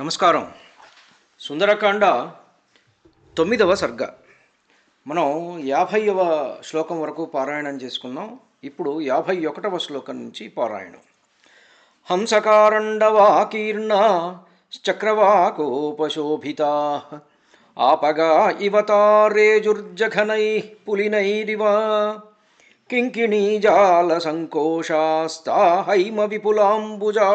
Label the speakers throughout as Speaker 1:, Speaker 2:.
Speaker 1: నమస్కారం. సుందరకాండ తొమ్మిదవ సర్గ. మనం యాభైవ శ్లోకం వరకు పారాయణం చేసుకున్నాం. ఇప్పుడు యాభై ఒకటవ శ్లోకం నుంచి పారాయణం. హంసకారండవాకీర్ణ చక్రవాకోపశోభితా ఆపగా ఇవతారేజుర్జఘనై పులినైరివ కింకిణీజాలసంకోషాస్తా హైమ విపులాంబుజా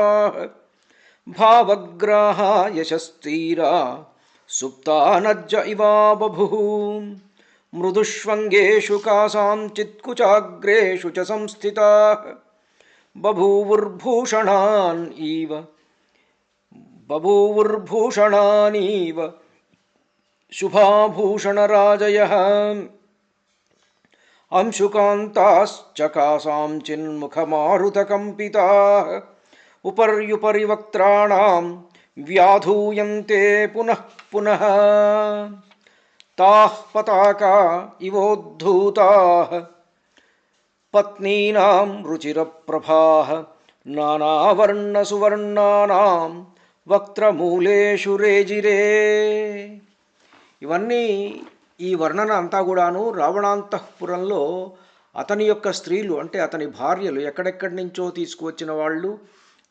Speaker 1: भावग्रह यशस्तीरा सुप्तानज्ज इवाबभुः मृदुष्वङ्गेषु कासाञ्चित्कुचाग्रेषु च संस्थिताः। बभूवुर्भूषणान् इव बभूवुर्भूषणानीव शुभाभूषणराजयः। अंशुकान्ताश्च कासाञ्चिन्मुखमारुतकम्पिताः ఉపర్యుపరివక్త్రాం వ్యాధూయంతే పునః పునః. తా పతాక पताका इवोद्धूताः पत्नीनां रुचिरप्रभाः నానావర్ణసువర్ణానాం వక్త్రమూలేషు రేజిరే. ఇవన్నీ ఈ వర్ణన అంతా కూడాను రావణాంతఃపురంలో అతని యొక్క స్త్రీలు అంటే అతని భార్యలు ఎక్కడెక్కడి నుంచో తీసుకువచ్చిన వాళ్ళు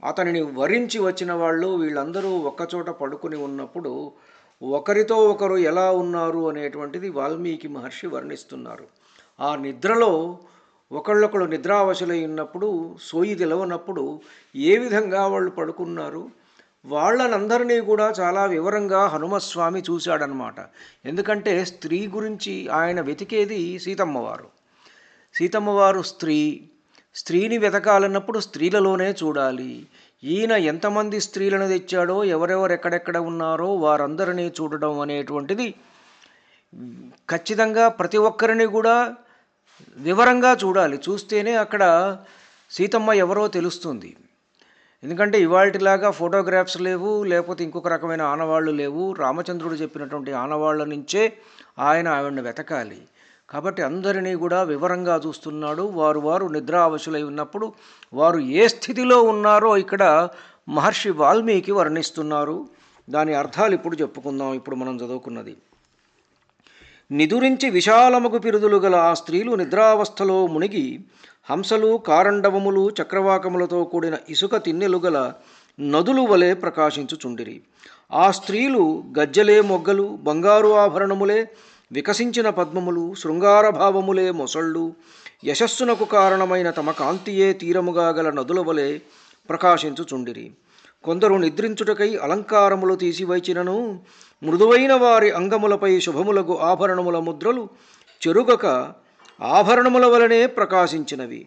Speaker 1: అతనిని వరించి వచ్చిన వాళ్ళు వీళ్ళందరూ ఒక్కచోట పడుకుని ఉన్నప్పుడు ఒకరితో ఒకరు ఎలా ఉన్నారు అనేటువంటిది వాల్మీకి మహర్షి వర్ణిస్తున్నారు. ఆ నిద్రలో ఒకళ్ళొకళ్ళు నిద్రావశులై ఉన్నప్పుడు సోయి తెలవనప్పుడు ఏ విధంగా వాళ్ళు పడుకున్నారు? వాళ్ళనందరినీ కూడా చాలా వివరంగా హనుమస్వామి చూశాడనమాట. ఎందుకంటే స్త్రీ గురించి ఆయన వెతికేది సీతమ్మవారు. సీతమ్మవారు స్త్రీ స్త్రీని వెతకాలన్నప్పుడు స్త్రీలలోనే చూడాలి. ఈయన ఎంతమంది స్త్రీలను తెచ్చాడో ఎవరెవరు ఎక్కడెక్కడ ఉన్నారో వారందరినీ చూడడం అనేటువంటిది ఖచ్చితంగా ప్రతి ఒక్కరిని కూడా వివరంగా చూడాలి. చూస్తేనే అక్కడ సీతమ్మ ఎవరో తెలుస్తుంది. ఎందుకంటే ఇవాళలాగా ఫోటోగ్రాఫ్స్ లేవు లేకపోతే ఇంకొక రకమైన ఆనవాళ్ళు లేవు. రామచంద్రుడు చెప్పినటువంటి ఆనవాళ్ళ నుంచే ఆయన ఆవిడని వెతకాలి. కాబట్టి అందరినీ కూడా వివరంగా చూస్తున్నాడు. వారు వారు నిద్రావశులై ఉన్నప్పుడు వారు ఏ స్థితిలో ఉన్నారో ఇక్కడ మహర్షి వాల్మీకి వర్ణిస్తున్నారు. దాని అర్థాలు ఇప్పుడు చెప్పుకుందాం. ఇప్పుడు మనం చదువుకున్నది. నిదురించి విశాలముకు పిరుదులు గల ఆ స్త్రీలు నిద్రావస్థలో మునిగి హంసలు కారండవములు చక్రవాకములతో కూడిన ఇసుక తిన్నెలు గల నదులు వలె ప్రకాశించుచుండిరి. ఆ స్త్రీలు గజ్జలే మొగ్గలు బంగారు ఆభరణములే వికసించిన పద్మములు శృంగార భావములే మొసళ్ళు. యశస్సునకు కారణమైన తమ కాంతియే తీరముగా గల నదుల వలె ప్రకాశించుచుండిరి. కొందరు నిద్రించుటకై అలంకారములు తీసివైచినను మృదువైన వారి అంగములపై శుభములకు ఆభరణముల ముద్రలు చెరుగక ఆభరణముల వలనే ప్రకాశించినవి.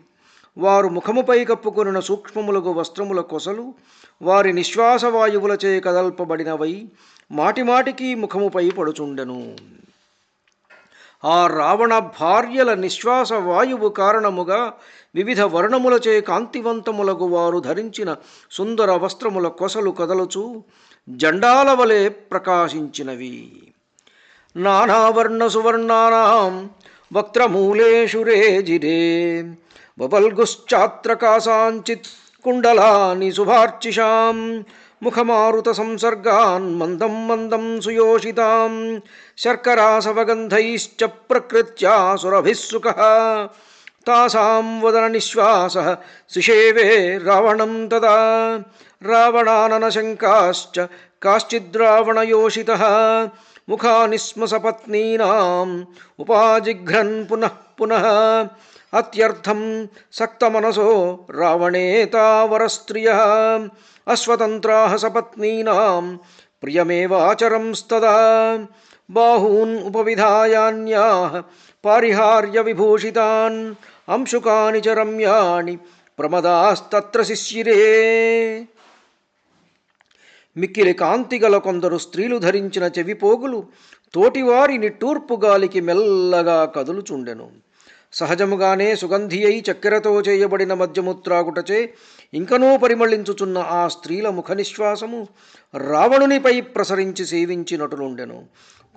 Speaker 1: వారు ముఖముపై కప్పుకొనిన సూక్ష్మములకు వస్త్రముల కొసలు. వారి నిశ్వాసవాయువులచే కదల్పబడినవై. మాటిమాటికి ముఖముపై పడుచుండెను. ఆ రావణ భార్యల నిశ్వాస వాయువు కారణముగా వివిధ వర్ణములచే కాంతివంతములకు వారు ధరించిన సుందర వస్త్రముల కొసలు కదలుచు జండాల వలె ప్రకాశించినవి. నానావర్ణ సువర్ణానాం వక్త్రమూలేషు రేజిరే. బబల్గుశ్చాత్రకాశాంచిత్ कुण्डलानि सुभार्चिषां मुखमारुतसंसर्गान् मन्दं मन्दं सुयोषितां शर्करासवगन्धैश्च प्रकृत्या सुरभिः सुखः। तासां वदननिश्वासः सिषेवे रावणं तदा। रावणाननशङ्काश्च काश्चिद्रावणयोषितः मुखानि स्म सपत्नीनाम् उपाजिघ्रन् पुनः पुनः। అత్యర్థం సక్తమనసో రావణేతావరస్త్రియ. అస్వతంత్రా సపత్నీనాం ప్రియమేవాచరంస్తదా. బాహూన్ ఉపవిధాయాన్యా పారిహార్య విభూషితాన్ అంశుకాని చ రమ్యాణి ప్రమదాస్తత్ర శిశిరే మిక్కిలి కాంతిగల కొందరు స్త్రీలు ధరించిన చెవిపోగులు తోటివారి నిట్టూర్పు గాలికి మెల్లగా కదులుచుండెను. సహజముగానే సుగంధి అయి చక్కెరతో చేయబడిన మద్యము త్రాగుటచే ఇంకనూ పరిమళించుచున్న ఆ స్త్రీల ముఖ నిశ్వాసము రావణునిపై ప్రసరించి సేవించినటులుండెను.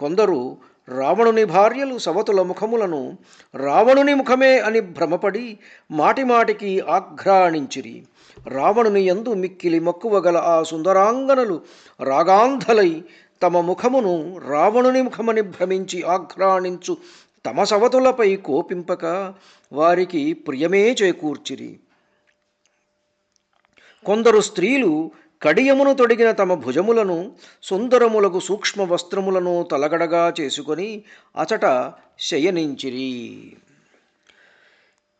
Speaker 1: కొందరు రావణుని భార్యలు సవతుల ముఖములను రావణుని ముఖమే అని భ్రమపడి మాటిమాటికి ఆఘ్రాణించిరి. రావణుని యందు మిక్కిలి మక్కువ గల ఆ సుందరాంగనలు రాగాంధలై తమ ముఖమును రావణుని ముఖమని భ్రమించి ఆఘ్రాణించు తమ సవతులపై కోపింపక వారికి ప్రియమే చేకూర్చిరి. కొందరు స్త్రీలు కడియమును తొడిగిన తమ భుజములను సుందరములకు సూక్ష్మ వస్త్రములను తలగడగా చేసుకొని అచట శయనించిరి.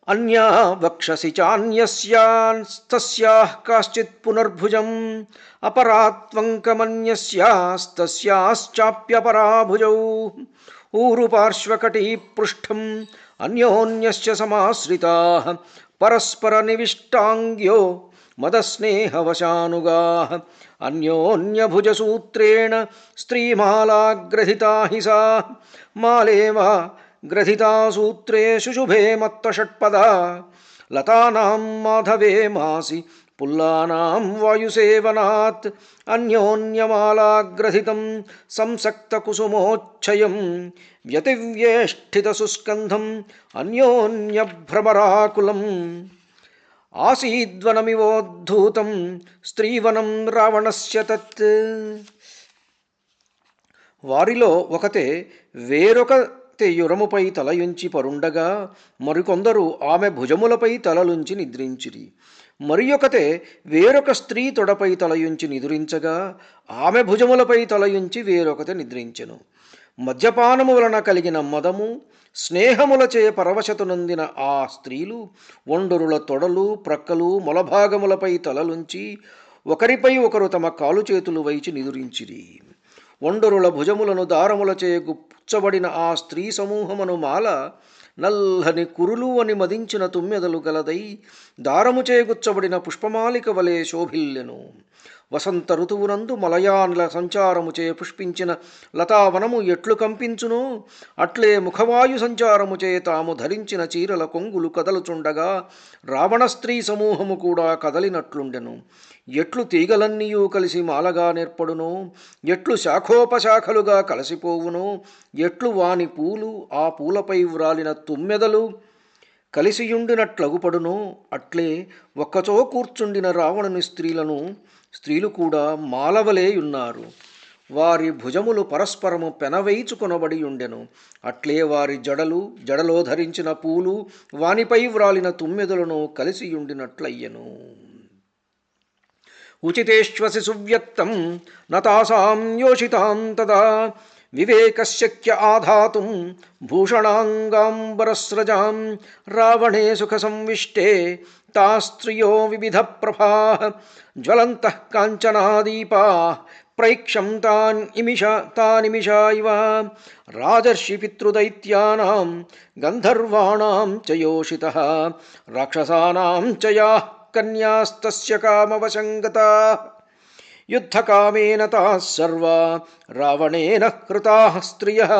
Speaker 1: అన్యా వక్షసి చాన్యస్యాస్తస్యాః కాశ్చిత్ పునర్భుజం అపరాత్వంకమన్యస్యాస్తస్యాశ్చాప్యపరాభుజౌ. ऊरुपार्श्वकटीपृष्ठम् अन्योन्यश्च समाश्रिताः परस्परनिविष्टाङ्ग्यो मदस्नेहवशानुगाः अन्योन्यभुजसूत्रेण स्त्रीमाला ग्रथिता हि सा माले वा ग्रथिता सूत्रे शुशुभे मत्तषट्पदा लतानां माधवे मासि పుల్లానాం వాయుసేవనాత్ అన్యోన్యమాలాగ్రథితం సంసక్తకుసుమోచ్చయం వ్యతివ్యేష్ఠితసుస్కంధం అన్యోన్యభ్రమరాకులం. ఆసీద్వనమివోద్ధూతం స్త్రీవనం రావణస్య తత్. వారిలో ఒకతే వేరొక యురముపై తలయుంచి పరుండగా మరికొందరు ఆమె భుజములపై తలలుంచి నిద్రించిరి. మరి ఒకతే వేరొక స్త్రీ తొడపై తలయుంచి నిదురించగా ఆమె భుజములపై తలయుంచి వేరొకతే నిద్రించెను. మద్యపానము వలన కలిగిన మదము స్నేహములచే పరవశతునందిన ఆ స్త్రీలు ఒండరుల తొడలు ప్రక్కలు మొలభాగములపై తలలుంచి ఒకరిపై ఒకరు తమ కాలు చేతులు వైచి నిదురించిరి. ఒండరుల భుజములను దారములచే గుచ్చబడిన ఆ స్త్రీ సమూహమును మాల నల్లని కురులు అని మదించిన తుమ్మెదలు గలదై దారముచే గుచ్చబడిన పుష్పమాలిక వలె శోభిల్లెను. వసంత ఋతువునందు మలయాన్ల సంచారముచే పుష్పించిన లతావనము ఎట్లు కంపించును? అట్లే ముఖవాయు సంచారముచే తాము ధరించిన చీరల కొంగులు కదలుచుండగా రావణ స్త్రీ సమూహము కూడా కదలినట్లుండెను. ఎట్లు తీగలన్నీయూ కలిసి మాలగా నేర్పడును? ఎట్లు శాఖోపశాఖలుగా కలిసిపోవును? ఎట్లు వాని పూలు ఆ పూలపై వ్రాలిన తుమ్మెదలు? కలిసియుండినట్లగుపడునో. అట్లే ఒక్కచో కూర్చుండిన రావణుని స్త్రీలను స్త్రీలు కూడా మాలవలేయున్నారు వారి భుజములు పరస్పరము పెనవేయిచుకొనబడి ఉండెను అట్లే వారి జడలు జడలో ధరించిన పూలు వానిపై వ్రాలిన తుమ్మెదలను కలిసియుండినట్లయ్యెను. ఉచితేష్వసి సువ్యక్తం నతాసాం యోషితాం తదా विवेकशक्य आधातुं भूषणाङ्गाम्बरस्रजां रावणे सुखसंविष्टे तास्त्रियो विविधप्रभाः, ज्वलन्तः काञ्चनादीपाः, प्रैक्षं तान् इमिषा तानिमिषा इव राजर्षिपितृदैत्यानां गन्धर्वाणां च योषितः, राक्षसानां च याः कन्यास्तस्य कामवशङ्गताः। ಯುದ್ಧಕಾಮೇನ ತಾಃ ಸರ್ವ ರಾವಣೇನ ಹೃತಾಃ ಸ್ತ್ರಿಯಃ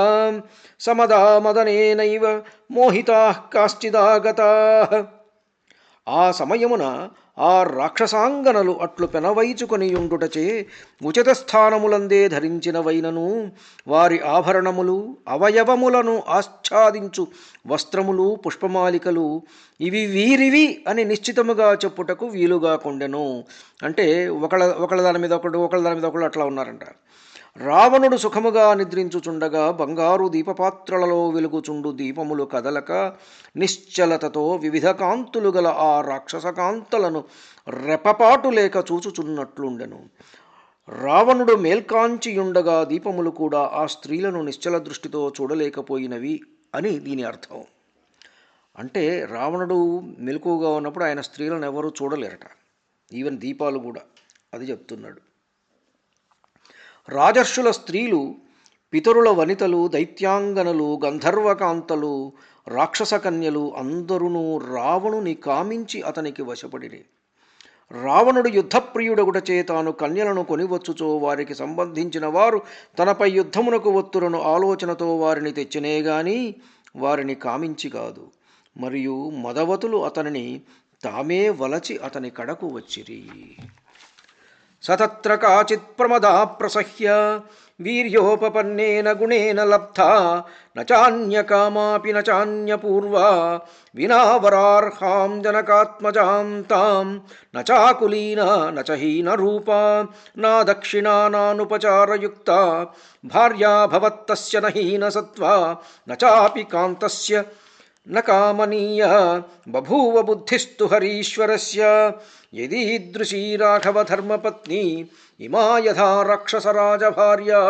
Speaker 1: ಸಮದಾ ಮದನೇನೈವ ಮೋಹಿತಾಃ ಕಾಶ್ಚಿದಾಗತಾಃ. ಆ ಸಮಯಮುನ ఆ రాక్షసాంగనలు అట్లు పెనవైచుకొని ఉండుటచే ఉచిత స్థానములందే ధరించినవైనను. వారి ఆభరణములు అవయవములను ఆచ్ఛాదించు వస్త్రములు పుష్పమాలికలు ఇవి వీరివి అని నిశ్చితముగా చెప్పుటకు వీలుగా కొండెను. అంటే ఒకళ్ళ ఒకళ్ళ దాని మీద ఒకడు ఒకళ్ళ దాని మీద ఒకళ్ళు అట్లా ఉన్నారంట. రావణుడు సుఖముగా నిద్రించుచుండగా బంగారు దీపపాత్రలలో వెలుగుచుండు దీపములు కదలక నిశ్చలతతో వివిధ కాంతులు గల ఆ రాక్షస కాంతలను రెపపాటు లేక చూచుచున్నట్లుండెను. రావణుడు మేల్కాంచియుండగా దీపములు కూడా ఆ స్త్రీలను నిశ్చల దృష్టితో చూడలేకపోయినవి అని దీని అర్థం. అంటే రావణుడు మెలకువగా ఉన్నప్పుడు ఆయన స్త్రీలను ఎవరూ చూడలేరట. ఈవెన్ దీపాలు కూడా. అది చెప్తున్నాడు. రాజర్షుల స్త్రీలు పితరుల వనితలు దైత్యాంగనలు గంధర్వకాంతలు రాక్షస కన్యలు అందరును రావణుని కామించి అతనికి వశపడిరి. రావణుడు యుద్ధప్రియుడగుటచే తాను కన్యలను కొనివచ్చుచో వారికి సంబంధించిన వారు తనపై యుద్ధమునకు ఒత్తులను ఆలోచనతో వారిని తెచ్చినే గాని వారిని కామించి కాదు. మరియు మదవతులు అతనిని తామే వలచి అతని కడకు వచ్చిరి. सतत्र काचित् प्रमदा प्रसह्य। वीर्योपपन्नेन गुणेन लब्धा। न चान्यकामापि न चान्यपूर्वा। विना वरार्हां जनकात्मजां तां न चाकुलीना, न च हीनरूपा। न दक्षिणा नानुपचारयुक्ता। भार्या भवत्तस्य न हीनसत्त्वा। न चापि कान्तस्य। न कामनीया। बभूव बुद्धिस्तु हरीश्वरस्य। यदीदृशी राघवधर्मपत्नी इमा यथा राक्षसराजभार्या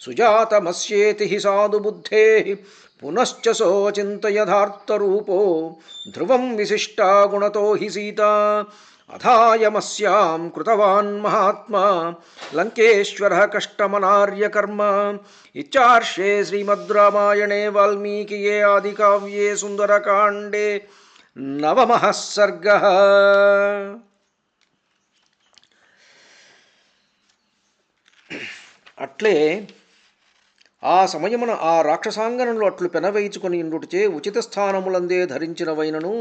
Speaker 1: सुजातमस्येति हि साधु बुद्धेः पुनश्च सोऽचिन्तयथार्थरूपो ध्रुवं विशिष्टा गुणतो हि सीता। अथायमस्यां कृतवान् महात्मा लङ्केश्वरः कष्टमनार्यकर्म। इत्यार्षे श्रीमद्रामायणे वाल्मीकिये आदिकाव्ये सुन्दरकाण्डे నవమః సర్గ అట్లే ఆ సమయమున ఆ రాక్షసాంగనంలో అట్లు పెనవేయించుకుని ఇండుటిచే ఉచిత స్థానములందే ధరించినవైనను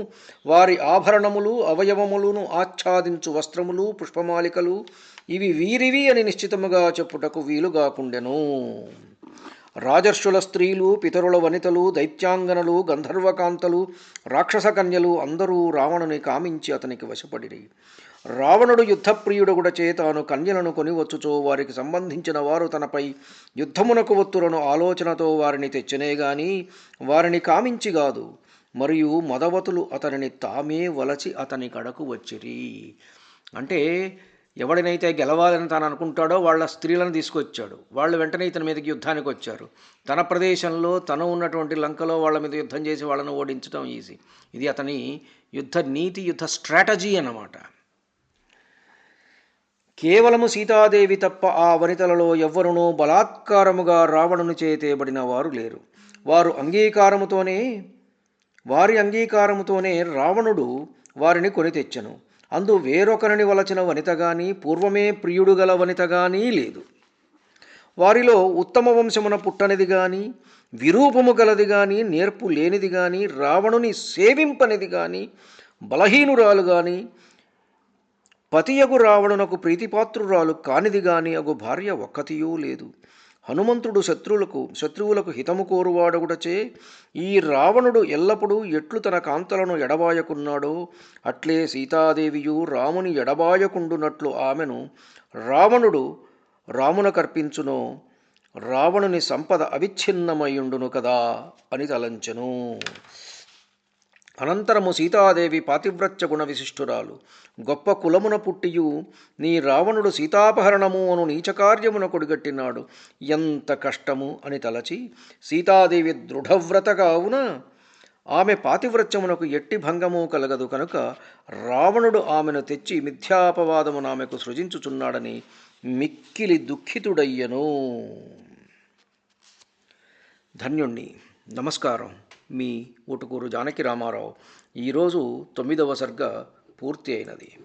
Speaker 1: వారి ఆభరణములు అవయవములను ఆచ్ఛాదించు వస్త్రములు పుష్పమాలికలు ఇవి వీరివి అని నిశ్చితముగా చెప్పుటకు వీలుగాకుండెను. రాజర్షుల స్త్రీలు పితరుల వనితలు దైత్యాంగనలు గంధర్వకాంతలు రాక్షస కన్యలు అందరూ రావణుని కామించి అతనికి వశపడిరి. రావణుడు యుద్ధప్రియుడగుడచే తాను కన్యలను కొనివచ్చుచో వారికి సంబంధించిన వారు తనపై యుద్ధమునకు ఒత్తులను ఆలోచనతో వారిని తెచ్చనే గాని వారిని కామించి కాదు మరియు మదవతులు అతనిని తామే వలచి అతని కడకు వచ్చిరి. అంటే ఎవడినైతే గెలవాలని తాను అనుకుంటాడో వాళ్ళ స్త్రీలను తీసుకొచ్చాడు. వాళ్ళు వెంటనే ఇతని మీదకి యుద్ధానికి వచ్చారు. తన ప్రదేశంలో తను ఉన్నటువంటి లంకలో వాళ్ళ మీద యుద్ధం చేసి వాళ్ళను ఓడించడం ఈజీ. ఇది అతని యుద్ధ నీతి యుద్ధ స్ట్రాటజీ అన్నమాట. కేవలము సీతాదేవి తప్ప ఆ వనితలలో ఎవ్వరునూ బలాత్కారముగా రావణును చేతేబడిన వారు లేరు. వారు అంగీకారముతోనే వారి అంగీకారముతోనే రావణుడు వారిని కొని తెచ్చను. అందు వేరొకరిని వలచిన వనిత గాని పూర్వమే ప్రియుడు గల వనిత గాని లేదు. వారిలో ఉత్తమ వంశమున పుట్టనిది గాని విరూపము గలది గాని నేర్పు లేనిది గాని రావణుని సేవింపనిది గాని బలహీనురాలు గాని పతియగు రావణునకు ప్రీతిపాత్రురాలు కానిది గాని అగు భార్య ఒక్కతియూ లేదు. హనుమంతుడు శత్రువులకు శత్రువులకు హితము కోరువాడగుడచే ఈ రావణుడు ఎల్లప్పుడూ ఎట్లు తన కాంతలను ఎడబాయకున్నాడో అట్లే సీతాదేవియు రాముని ఎడబాయకుండునట్లు ఆమెను రావణుడు రామున కర్పించునో. రావణుని సంపద అవిచ్ఛిన్నమయుండును కదా అని తలంచెను. అనంతరము సీతాదేవి పాతివ్రత్య గుణ విశిష్టురాలు గొప్ప కులమున పుట్టియు నీ రావణుడు సీతాపహరణము అను నీచకార్యమున కొడిగట్టినాడు. ఎంత కష్టము అని తలచి సీతాదేవి దృఢవ్రతగా అవునా ఆమె పాతివ్రత్యమునకు ఎట్టి భంగము కలగదు కనుక రావణుడు ఆమెను తెచ్చి మిథ్యాపవాదమును ఆమెకు సృజించుచున్నాడని మిక్కిలి దుఃఖితుడయ్యను. ధన్యుణ్ణి. నమస్కారం. మీ ఊటుకూరు జానకి రామారావు. ఈరోజు తొమ్మిదవ సర్గ పూర్తి అయినది.